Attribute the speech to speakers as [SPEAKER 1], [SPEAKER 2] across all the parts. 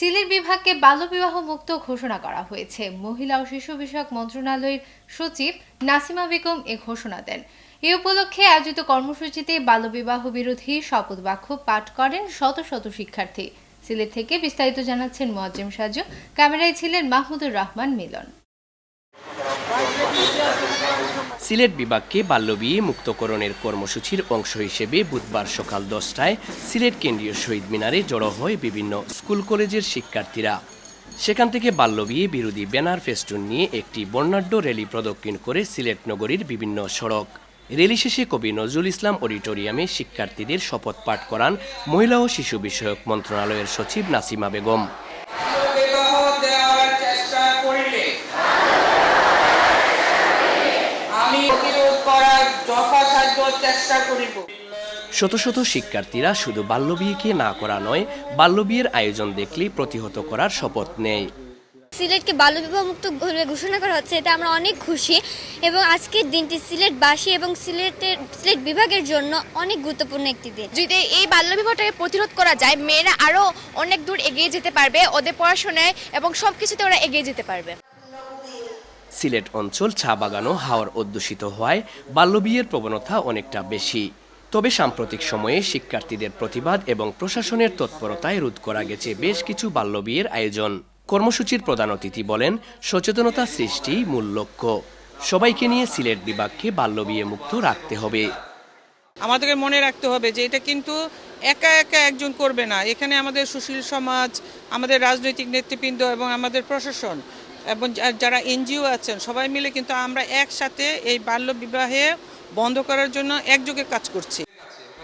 [SPEAKER 1] সিলেট বিভাগকে বাল্যবিবাহ মুক্ত ঘোষণা করা হয়েছে মহিলা ও শিশু বিষয়ক মন্ত্রণালয়ের সচিব নাসিমা বেগম এ ঘোষণা দেন এ উপলক্ষে আয়োজিত কর্মসূচিতে বাল্যবিবাহ বিরোধী শপথ বাক্য পাঠ করেন শত শত শিক্ষার্থী সিলেট থেকে বিস্তারিত জানাচ্ছেন মোয়াজ্জেম সাজু ক্যামেরায় ছিলেন মাহমুদুর রহমান মিলন
[SPEAKER 2] সিলেট বিভাগকে বাল্যবিয়ে মুক্তকরণের কর্মসূচির অংশ হিসেবে বুধবার সকাল দশটায় সিলেট কেন্দ্রীয় শহীদ মিনারে জড়ো হয় বিভিন্ন স্কুল কলেজের শিক্ষার্থীরা সেখান থেকে বাল্যবিয়ে বিরোধী ব্যানার ফেস্টুন নিয়ে একটি বর্ণাঢ্য র্যালি প্রদক্ষিণ করে সিলেট নগরীর বিভিন্ন সড়ক র্যালি শেষে কবি নজরুল ইসলাম অডিটোরিয়ামে শিক্ষার্থীদের শপথ পাঠ করান মহিলা ও শিশু বিষয়ক মন্ত্রণালয়ের সচিব নাসিমা বেগম শত শত শিক্ষার্থীরা শুধু বাল্য বাল্যবিয়েকে না করা নয় বাল্য বিয়ের আয়োজন দেখলে প্রতিহত করার শপথ নেয়
[SPEAKER 3] সিলেটকে বাল্যবিবাহ মুক্ত ঘোষণা করা হচ্ছে এতে আমরা অনেক খুশি এবং আজকের দিনটি সিলেটবাসী এবং সিলেটের সিলেট বিভাগের জন্য অনেক গুরুত্বপূর্ণ একটি দিন
[SPEAKER 4] যদি এই বাল্যবিবাহটাকে প্রতিরোধ করা যায় মেয়েরা আরও অনেক দূর এগিয়ে যেতে পারবে ওদের পড়াশোনায় এবং সব কিছুতে ওরা এগিয়ে যেতে পারবে
[SPEAKER 2] সিলেট অঞ্চল চা বাগানও হাওয়ার অধ্যুষিত হওয়ায় বাল্যবিয়ের প্রবণতা অনেকটা বেশি তবে সাম্প্রতিক সময়ে শিক্ষার্থীদের প্রতিবাদ এবং প্রশাসনের তৎপরতায় রোধ করা গেছে বেশ কিছু বাল্যবিয়ের আয়োজন কর্মসূচির প্রধান অতিথি বলেন সচেতনতা সৃষ্টি মূল লক্ষ্য সবাইকে নিয়ে সিলেট বিভাগকে বাল্যবিয়ে মুক্ত রাখতে হবে
[SPEAKER 5] আমাদেরকে মনে রাখতে হবে যে এটা কিন্তু একা একা একজন করবে না এখানে আমাদের সুশীল সমাজ আমাদের রাজনৈতিক নেতৃবৃন্দ এবং আমাদের প্রশাসন এবং যারা এনজিও আছেন সবাই মিলে কিন্তু আমরা একসাথে এই বাল্য বিবাহে বন্ধ করার জন্য একযোগে কাজ করছি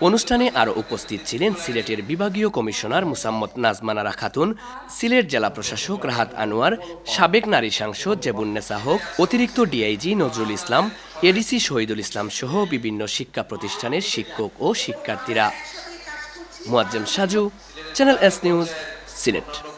[SPEAKER 2] অনুষ্ঠানে আরও উপস্থিত ছিলেন সিলেটের বিভাগীয় কমিশনার মুসাম্মদ নাজমানারা খাতুন সিলেট জেলা প্রশাসক রাহাত আনোয়ার সাবেক নারী সাংসদ জেবুন্নেসা হক অতিরিক্ত ডিআইজি নজরুল ইসলাম এডিসি শহীদুল ইসলাম সহ বিভিন্ন শিক্ষা প্রতিষ্ঠানের শিক্ষক ও শিক্ষার্থীরা Moazzem Saju channel S news Sylhet